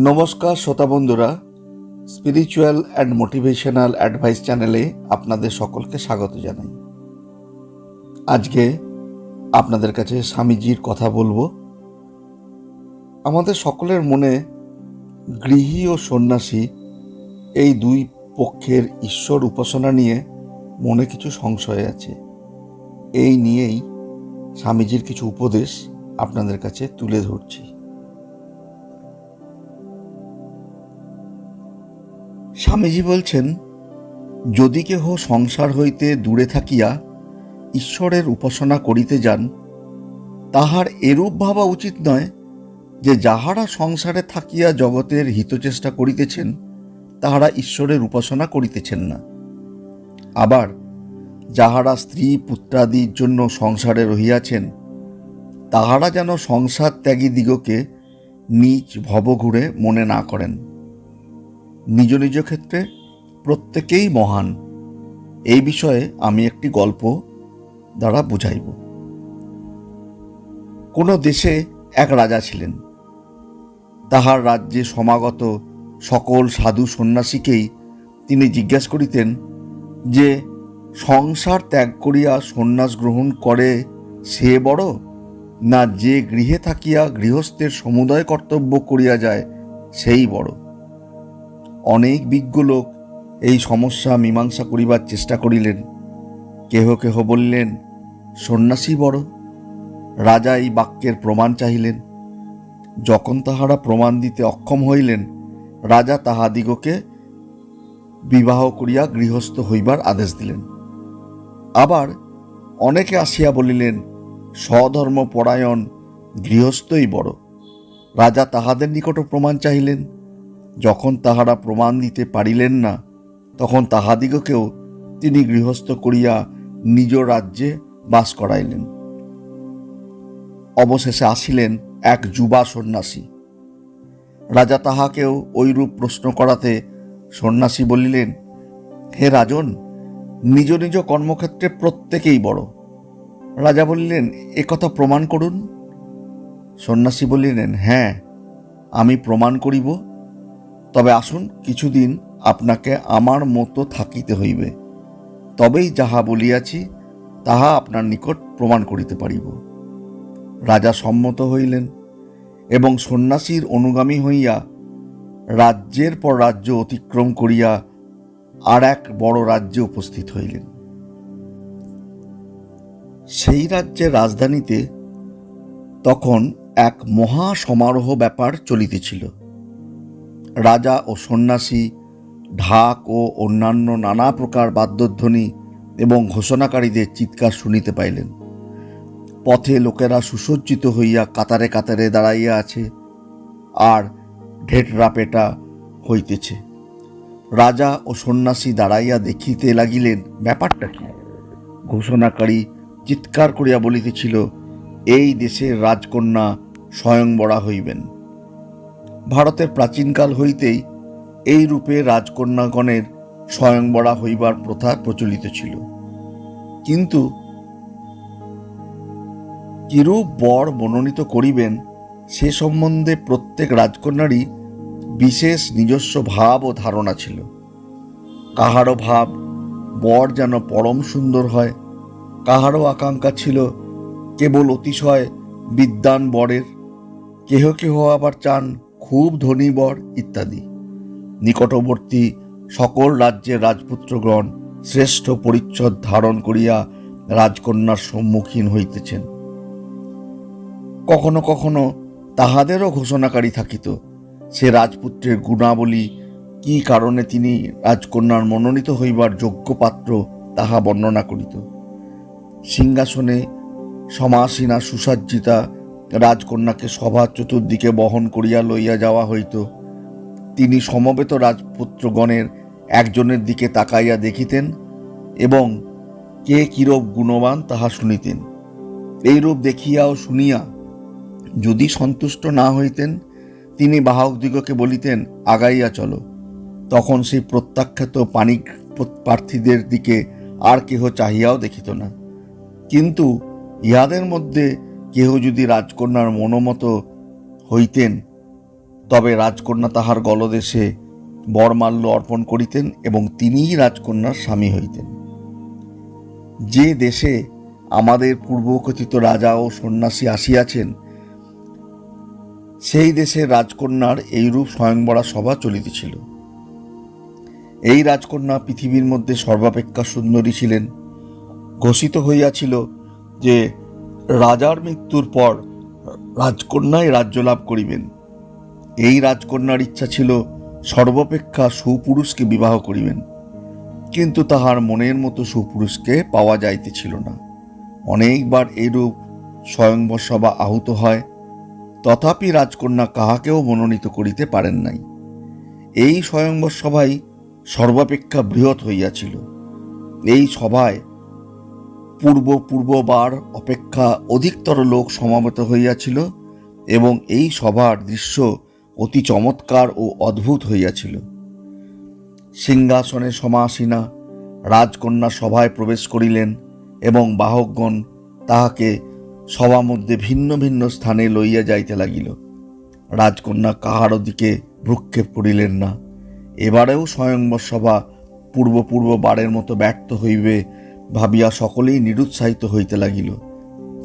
নমস্কার শ্রোতা বন্ধুরা স্পিরিচুয়াল অ্যান্ড মোটিভেশনাল অ্যাডভাইস চ্যানেলে আপনাদের সকলকে স্বাগত জানাই। আজকে আপনাদের কাছে স্বামীজির কথা বলব। আমাদের সকলের মনে গৃহী ও সন্ন্যাসী এই দুই পক্ষের ঈশ্বর উপাসনা নিয়ে মনে কিছু সংশয় আছে। এই নিয়েই স্বামীজির কিছু উপদেশ আপনাদের কাছে তুলে ধরছি। স্বামীজি বলছেন, যদি কেহ সংসার হইতে দূরে থাকিয়া ঈশ্বরের উপাসনা করিতে যান, তাহার এরূপ ভাবা উচিত নয় যে যাহারা সংসারে থাকিয়া জগতের হিতচেষ্টা করিতেছেন, তাহারা ঈশ্বরের উপাসনা করিতেছেন না। আবার যাহারা স্ত্রী পুত্রাদির জন্য সংসারে রহিয়াছেন, তাহারা যেন সংসার ত্যাগী দিগকে নিজ ভবঘুরে মনে না করেন। নিজ নিজ ক্ষেত্রে প্রত্যেকেই মহান। এই বিষয়ে আমি একটি গল্প দ্বারা বুঝাইব। কোনো দেশে এক রাজা ছিলেন। তাহার রাজ্যে সমাগত সকল সাধু সন্ন্যাসীকেই তিনি জিজ্ঞেস করিতেন যে, সংসার ত্যাগ করিয়া সন্ন্যাস গ্রহণ করে সে বড়, না যে গৃহে থাকিয়া গৃহস্থের সমুদয় কর্তব্য করিয়া যায়, সেই বড়? অনেক বিজ্ঞ লোক এই সমস্যা মীমাংসা করিবার চেষ্টা করিলেন। কেহ কেহ বললেন, সন্ন্যাসী বড়, রাজা এই বাক্যের প্রমাণ চাহিলেন। যখন তাহারা প্রমাণ দিতে অক্ষম হইলেন, রাজা তাহাদিগকে বিবাহ করিয়া গৃহস্থ হইবার আদেশ দিলেন। আবার অনেকে আসিয়া বলিলেন স্বধর্ম পরায়ণ গৃহস্থই বড়। রাজা তাহাদের নিকট প্রমাণ চাহিলেন। যখন তাহারা প্রমাণ দিতে পারিলেন না, তখন তাহাদিগকেও তিনি গৃহস্থ করিয়া নিজ রাজ্যে বাস করাইলেন। অবশেষে আসিলেন এক যুবা সন্ন্যাসী। রাজা তাহাকেও ঐরূপ প্রশ্ন করাতে সন্ন্যাসী বলিলেন, হে রাজন, নিজ নিজ কর্মক্ষেত্রে প্রত্যেকেই বড়। রাজা বলিলেন একথা প্রমাণ করুন? সন্ন্যাসী বলিলেন হ্যাঁ আমি প্রমাণ করিব। তবে আসুন কিছুদিন আপনাকে আমার মতো থাকিতে হইবে। তবেই যাহা বলিয়াছি, তাহা আপনার নিকট প্রমাণ করিতে পারিব। রাজা সম্মত হইলেন এবং সন্ন্যাসীর অনুগামী হইয়া রাজ্যের পর রাজ্য অতিক্রম করিয়া আর এক বড় রাজ্যে উপস্থিত হইলেন। সেই রাজ্যের রাজধানীতে তখন এক মহা সমারোহ ব্যাপার চলিতেছিল। রাজা ও সন্ন্যাসী, ঢাক ও অন্যান্য নানা প্রকার বাদ্যধ্বনি এবং ঘোষণাকারীদের চিৎকার শুনিতে পাইলেন। পথে লোকেরা সুসজ্জিত হইয়া কাতারে কাতারে দাঁড়াইয়া আছে আর ঢেটরা পেটা হইতেছে। রাজা ও সন্ন্যাসী দাঁড়াইয়া দেখিতে লাগিলেন, ব্যাপারটা কি? ঘোষণাকারী চিৎকার করিয়া বলিতেছিল, এই দেশের রাজকন্যা স্বয়ংবরা হইবেন। ভারতের প্রাচীনকাল হইতেই এই রূপে রাজকন্যাগণের স্বয়ংবরা হইবার প্রথা প্রচলিত ছিল। কিন্তু কিরূপ বর মনোনীত করিবেন সে সম্বন্ধে প্রত্যেক রাজকন্যারই বিশেষ নিজস্ব ভাব ও ধারণা ছিল। কাহারও ভাব, বর যেন পরম সুন্দর হয়, কাহারও আকাঙ্ক্ষা ছিল কেবল অতিশয় বিদ্যান বরের। কেহ কেহ আবার চান খুব ধনী বর ইত্যাদি। নিকটবর্তী সকল রাজ্যের রাজপুত্রগণ শ্রেষ্ঠ পরিচ্ছদ ধারণ করিয়া রাজকন্যার সম্মুখীন হইতেছেন। কখনো কখনো তাহাদেরও ঘোষণাকারী থাকিত, সে রাজপুত্রের গুণাবলী কি কারণে তিনি রাজকন্যার মনোনীত হইবার যোগ্য পাত্র তাহা বর্ণনা করিত। সিংহাসনে সমাসীনা সুসজ্জিতা রাজকন্যাকে সভা চতুর্দিকে বহন করিয়া লইয়া যাওয়া হইত। তিনি সমবেত রাজপুত্রগণের একজনের দিকে তাকাইয়া দেখিতেন এবং কে কিরূপ গুণবান তাহা শুনিতেন। এইরূপ দেখিয়া ও শুনিয়া যদি সন্তুষ্ট না হইতেন, তিনি বাহকদিগকে বলিতেন, আগাইয়া চলো। তখন সেই প্রত্যাখ্যাত পানিক প্রার্থীদের দিকে আর কেহ চাহিয়াও দেখিত না। কিন্তু ইহাদের মধ্যে কেহ যদি রাজকন্যার মনোমত হইতেন, তবে রাজকন্যা তাহার গলদেশে বরমাল্য অর্পণ করিতেন এবং তিনিই রাজকন্যার স্বামী হইতেন। যে দেশে আমাদের পূর্বকথিত রাজা ও সন্ন্যাসী আসিয়াছেন, সেই দেশের রাজকন্যার এইরূপ স্বয়ংবরা সভা চলিতেছিল। এই রাজকন্যা পৃথিবীর মধ্যে সর্বাপেক্ষা সুন্দরী ছিলেন। ঘোষিত হইয়াছিল যে রাজার মৃত্যুর পর রাজকন্যাই রাজ্য লাভ করিবেন। এই রাজকন্যার ইচ্ছা ছিল সর্বাপেক্ষা সুপুরুষকে বিবাহ করিবেন, কিন্তু তাহার মনের মতো সুপুরুষকে পাওয়া যাইতেছিল না। অনেকবার এইরূপ স্বয়ংবর সভা আহত হয়, তথাপি রাজকন্যা কাহাকেও মনোনীত করিতে পারেন নাই। এই স্বয়ংবর সভাই সর্বাপেক্ষা বৃহৎ হইয়াছিল। এই সভায় পূর্ব পূর্ববার অপেক্ষা অধিকতর লোক সমাবেত হইয়াছিল এবং এই সভার দৃশ্য অতি চমৎকার ও অদ্ভুত হইয়াছিল। সিংহাসনে সমাসীনা, রাজকন্যা সভায় প্রবেশ করিলেন এবং বাহকগণ তাহাকে সভা মধ্যে ভিন্ন ভিন্ন স্থানে লইয়া যাইতে লাগিল। রাজকন্যা কাহারও দিকে ভ্রুক্ষেপ করিলেন না। এবারেও স্বয়ংবর সভা পূর্ব পূর্ব বারের মতো ব্যর্থ হইবে ভাবিয়া সকলেই নিরুৎসাহিত হইতে লাগিল।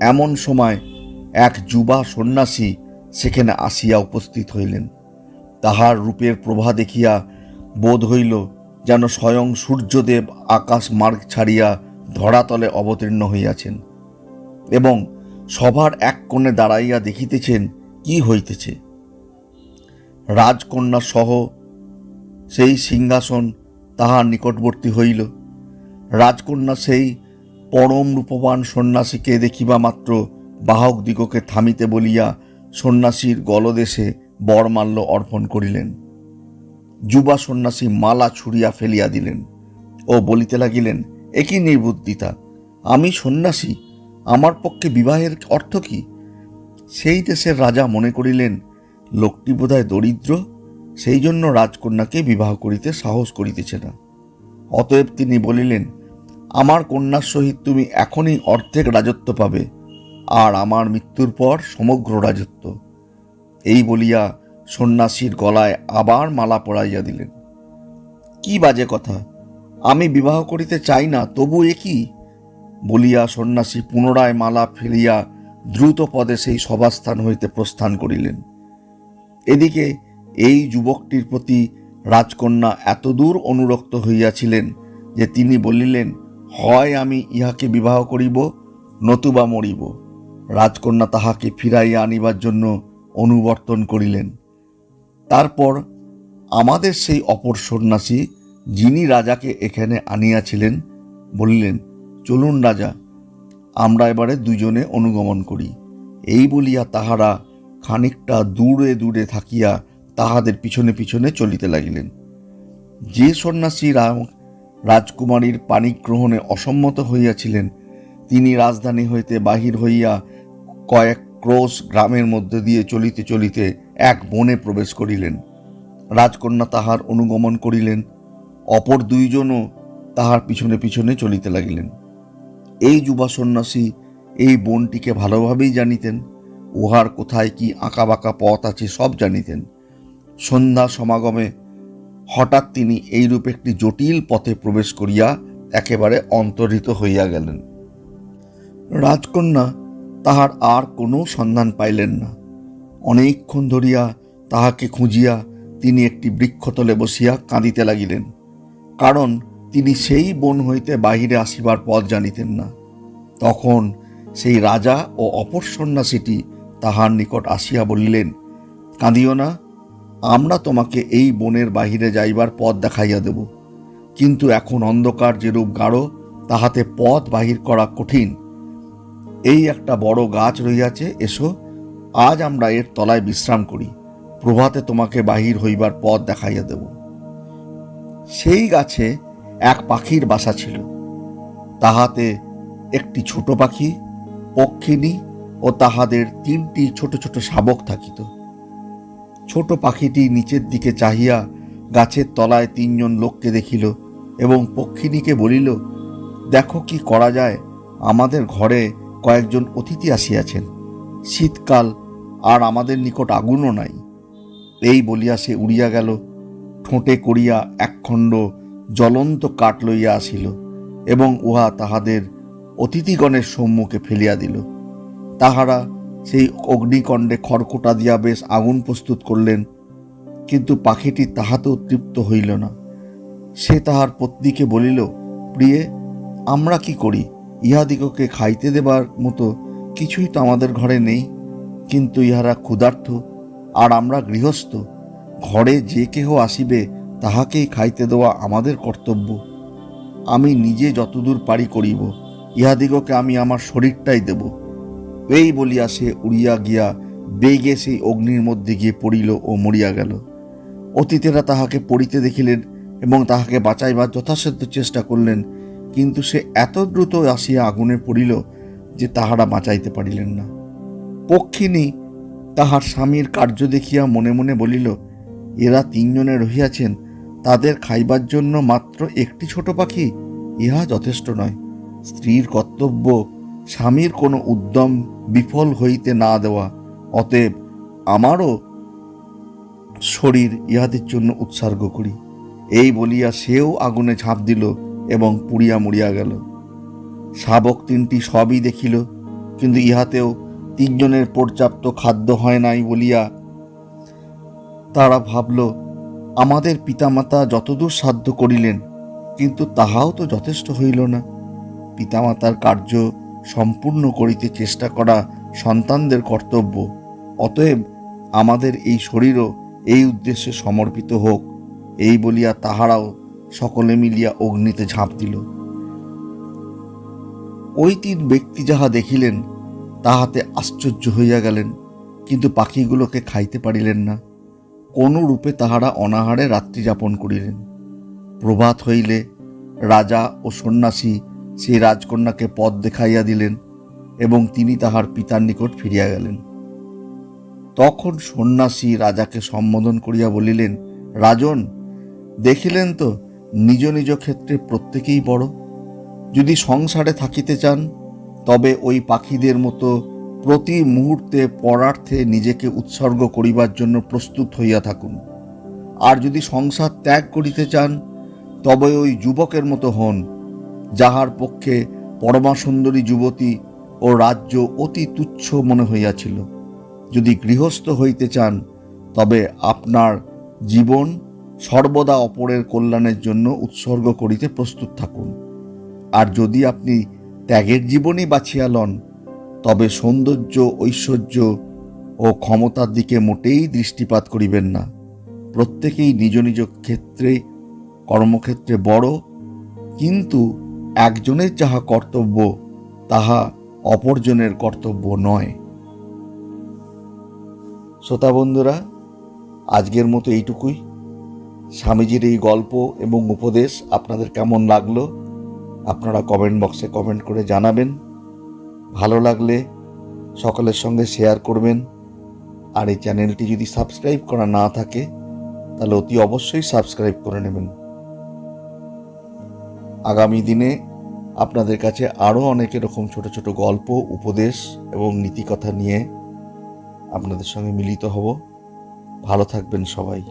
এমন সময় এক যুবা সন্ন্যাসী সেখানে আসিয়া উপস্থিত হইলেন। তাহার রূপের প্রভা দেখিয়া বোধ হইল যেন স্বয়ং সূর্যদেব আকাশ মার্গ ছাড়িয়া ধরাতলে অবতীর্ণ হইয়াছেন এবং সভার এক কোণে দাঁড়াইয়া দেখিতেছেন কি হইতেছে। রাজকন্যা সহ সেই সিংহাসন তাহার নিকটবর্তী হইল। রাজকন্যা সেই পরম রূপবান সন্ন্যাসীকে দেখিবা মাত্র বাহক দিগকে থামিতে বলিয়া সন্ন্যাসীর গলদেশে বরমাল্য অর্পণ করিলেন। যুবা সন্ন্যাসী মালা ছুড়িয়া ফেলিয়া দিলেন ও বলিতে লাগিলেন একই নির্বুদ্ধিতা? আমি সন্ন্যাসী, আমার পক্ষে বিবাহের অর্থ কি? সেই দেশের রাজা মনে করিলেন, লোকটি বোধহয় দরিদ্র, সেই জন্য রাজকন্যাকে বিবাহ করিতে সাহস করিতেছে না। অতএব তিনি বলিলেন, আমার কন্যার সহিত তুমি এখনই অর্ধেক রাজত্ব পাবে, আর আমার মৃত্যুর পর সমগ্র রাজত্ব। এই বলিয়া সন্ন্যাসীর গলায় আবার মালা পরাইয়া দিলেন। কি বাজে কথা, আমি বিবাহ করিতে চাই না, তবু এ কি? বলিয়া সন্ন্যাসী পুনরায় মালা ফেলিয়া দ্রুত পদে সেই সভাস্থান হইতে প্রস্থান করিলেন। এদিকে এই যুবকটির প্রতি রাজকন্যা এতদূর অনুরক্ত হইয়াছিলেন যে তিনি বলিলেন, হয় আমি ইহাকে বিবাহ করিব, নতুবা মরিব। রাজকন্যা তাহাকে ফিরাইয়া আনিবার জন্য অনুবর্তন করিলেন। তারপর আমাদের সেই অপর সন্ন্যাসী, যিনি রাজাকে এখানে আনিয়াছিলেন, বলিলেন, চলুন রাজা, আমরা এবারে দুজনে অনুগমন করি। এই বলিয়া তাহারা খানিকটা দূরে দূরে থাকিয়া তাহাদের পিছনে পিছনে চলিতে লাগিলেন। যে সন্ন্যাসী রাজকুমারীর পানি গ্রহণে অসম্মত হইয়াছিলেন, তিনি রাজধানী হইতে বাহির হইয়া কয়েক ক্রোশ গ্রামের মধ্যে দিয়ে চলিতে চলিতে এক বনে প্রবেশ করিলেন। রাজকন্যা তাহার অনুগমন করিলেন, অপর দুইজনও তাহার পিছনে পিছনে চলিতে লাগিলেন। এই যুবা সন্ন্যাসী এই বনটিকে ভালোভাবেই জানিতেন, উহার কোথায় কি আঁকা বাঁকা পথ আছে সব জানিতেন। সন্ধ্যা সমাগমে হঠাৎ তিনি এইরূপ একটি জটিল পথে প্রবেশ করিয়া একেবারে অন্তর্হিত হইয়া গেলেন। রাজকন্যা তাহার আর কোনো সন্ধান পাইলেন না। অনেকক্ষণ ধরিয়া তাহাকে খুঁজিয়া তিনি একটি বৃক্ষতলে বসিয়া কাঁদিতে লাগিলেন, কারণ তিনি সেই বন হইতে বাহিরে আসিবার পথ জানিতেন না। তখন সেই রাজা ও অপর সন্ন্যাসীটি তাহার নিকট আসিয়া বলিলেন, কাঁদিও না আমরা তোমাকে এই বনের বাহিরে যাইবার পথ দেখাইয়া দেব। কিন্তু এখন অন্ধকার যেরূপ গাঢ়, তাহাতে পথ বাহির করা কঠিন। এই একটা বড় গাছ রইয়াছে এসো, আজ আমরা এর তলায় বিশ্রাম করি। প্রভাতে তোমাকে বাহির হইবার পথ দেখাইয়া দেব। সেই গাছে এক পাখির বাসা ছিল। তাহাতে একটি ছোট পাখি পক্ষিনী ও তাহাদের তিনটি ছোট ছোট শাবক থাকিত। ছোট পাখিটি নিচের দিকে চাহিয়া গাছের তলায় তিনজন লোককে দেখিল এবং পক্ষিনীকে বলিল, দেখো কি করা যায়, আমাদের ঘরে কয়েকজন অতিথি আসিয়াছেন। শীতকাল আর আমাদের নিকট আগুনও নাই। এই বলিয়া সে উড়িয়া গেল। ঠোঁটে করিয়া একখণ্ড জ্বলন্ত কাঠ লইয়া আসিল এবং উহা তাহাদের অতিথিগণের সম্মুখে ফেলিয়া দিল। তাহারা সেই অগ্নিকণ্ডে খড়কোটা দিয়া বেশ আগুন প্রস্তুত করলেন, কিন্তু পাখিটি তাহাতেও তৃপ্ত হইল না। সে তাহার পত্নীকে বলিল, প্রিয়ে, আমরা কি করি? ইহাদিগকে খাইতে দেবার মতো কিছুই তো আমাদের ঘরে নেই। কিন্তু ইহারা ক্ষুধার্থ আর আমরা গৃহস্থ। ঘরে যে কেহ আসিবে, তাহাকেই খাইতে দেওয়া আমাদের কর্তব্য। আমি নিজে যতদূর পারি করিব। ইহাদিগকে আমি আমার শরীরটাই দেব। এই বলিয়া সে উড়িয়া গিয়া বেগে সেই অগ্নির মধ্যে গিয়ে পড়িল ও মরিয়া গেল। অতীতেরা তাহাকে পড়িতে দেখিলেন এবং তাহাকে বাঁচাইবার যথাসাধ্য চেষ্টা করলেন, কিন্তু সে এত দ্রুত আসিয়া আগুনে পড়িল যে তাহারা বাঁচাইতে পারিলেন না। পক্ষিনী তাহার স্বামীর কার্য দেখিয়া মনে মনে বলিল, এরা তিনজনে রহিয়াছেন, তাদের খাইবার জন্য মাত্র একটি ছোট পাখি, ইহা যথেষ্ট নয়। স্ত্রীর কর্তব্য স্বামীর কোনো উদ্যম বিফল হইতে না দেওয়া, অতএব আমারও শরীর ইহাদের জন্য উৎসর্গ করি। এই বলিয়া সেও আগুনে ঝাঁপ দিল এবং পুড়িয়া মরিয়া গেল। শাবক তিনটি সবই দেখিল, কিন্তু ইহাতেও তিনজনের পর্যাপ্ত খাদ্য হয় নাই বলিয়া তারা ভাবল, আমাদের পিতামাতা যতদূর সাধ্য করিলেন, কিন্তু তাহাও তো যথেষ্ট হইল না। পিতামাতার কার্য সম্পূর্ণ করিতে চেষ্টা করা সন্তানদের কর্তব্য। অতএব আমাদের এই শরীরও এই উদ্দেশ্যে সমর্পিত হোক, এই বলিয়া তাহারাও সকলে মিলিয়া অগ্নিতে ঝাঁপ দিল। ওই তিন ব্যক্তি যাহা দেখিলেন, তাহাতে আশ্চর্য হইয়া গেলেন, কিন্তু পাখিগুলোকে খাইতে পারিলেন না। কোন রূপে তাহারা অনাহারে রাত্রি যাপন করিলেন। প্রভাত হইলে রাজা ও সন্ন্যাসী সেই রাজকন্যাকে পথ দেখাইয়া দিলেন এবং তিনি তাহার পিতার নিকট ফিরিয়া গেলেন। তখন সন্ন্যাসী রাজাকে সম্বোধন করিয়া বলিলেন, রাজন, দেখিলেন তো নিজ নিজ ক্ষেত্রে প্রত্যেকেই বড়। যদি সংসারে থাকিতে চান, তবে ওই পাখিদের মতো প্রতি মুহূর্তে পরার্থে নিজেকে উৎসর্গ করিবার জন্য প্রস্তুত হইয়া থাকুন। আর যদি সংসার ত্যাগ করিতে চান, তবে ওই যুবকের মতো হন। যাহার পক্ষে পরমাসুন্দরী যুবতী ও রাজ্য অতি তুচ্ছ মনে হইয়াছিল। যদি গৃহস্থ হইতে চান, তবে আপনার জীবন সর্বদা অপরের কল্যাণের জন্য উৎসর্গ করিতে প্রস্তুত থাকুন। আর যদি আপনি ত্যাগের জীবনই বাছিয়া লন, তবে সৌন্দর্য, ঐশ্বর্য ও ক্ষমতার দিকে মোটেই দৃষ্টিপাত করিবেন না। প্রত্যেকেই নিজ নিজ ক্ষেত্রে, কর্মক্ষেত্রে বড়, কিন্তু একজনের যাহা কর্তব্য, তাহা অপরজনের কর্তব্য নয়। শ্রোতা বন্ধুরা, আজকের মতো এইটুকুই। স্বামীজির এই গল্প এবং উপদেশ আপনাদের কেমন লাগল, আপনারা কমেন্ট বক্সে কমেন্ট করে জানাবেন। ভালো লাগলে সকলের সঙ্গে শেয়ার করবেন। আর এই চ্যানেলটি যদি সাবস্ক্রাইব করা না থাকে, তাহলে অতি অবশ্যই সাবস্ক্রাইব করে নেবেন। আগামী দিনে আপনাদের কাছে আরও অনেক এরকম ছোট ছোট গল্প, উপদেশ এবং নীতিকথা নিয়ে আপনাদের সঙ্গে মিলিত হব। ভালো থাকবেন সবাই।